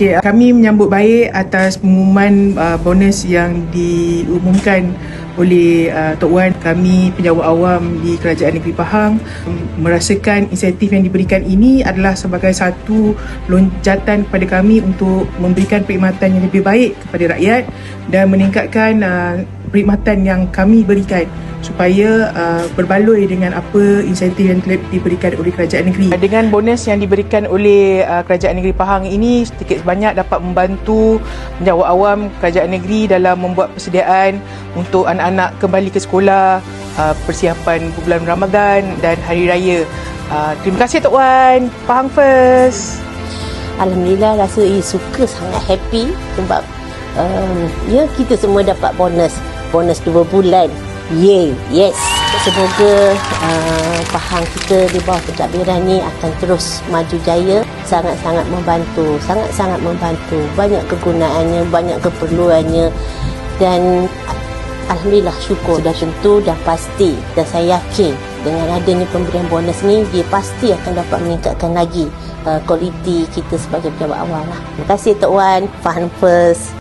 Okay, kami menyambut baik atas pengumuman uh, bonus yang diumumkan oleh uh, Tok Wan. Kami penjawat awam di Kerajaan Negeri Pahang merasakan insentif yang diberikan ini adalah sebagai satu lonjatan kepada kami untuk memberikan perkhidmatan yang lebih baik kepada rakyat dan meningkatkan uh, perkhidmatan yang kami berikan supaya uh, berbaloi dengan apa insentif yang telah diberikan oleh kerajaan negeri. Dengan bonus yang diberikan oleh uh, kerajaan negeri Pahang ini sedikit sebanyak dapat membantu penjawat awam kerajaan negeri dalam membuat persediaan untuk anak-anak kembali ke sekolah, uh, persiapan bulan Ramadan dan hari raya. Uh, terima kasih Tok Wan. Pahang first. Alhamdulillah rasa eh, suka sangat happy sebab um, ya kita semua dapat bonus bonus dua bulan Yay, yes. Semoga uh, Pahang kita di bawah pentadbiran ni akan terus maju jaya. Sangat-sangat membantu, sangat-sangat membantu. Banyak kegunaannya, banyak keperluannya. Dan Alhamdulillah syukur dah tentu dah pasti dan saya yakin dengan adanya pemberian bonus ni dia pasti akan dapat meningkatkan lagi uh, kualiti kita sebagai pejabat awam lah. Terima kasih Tok Wan. Faham first.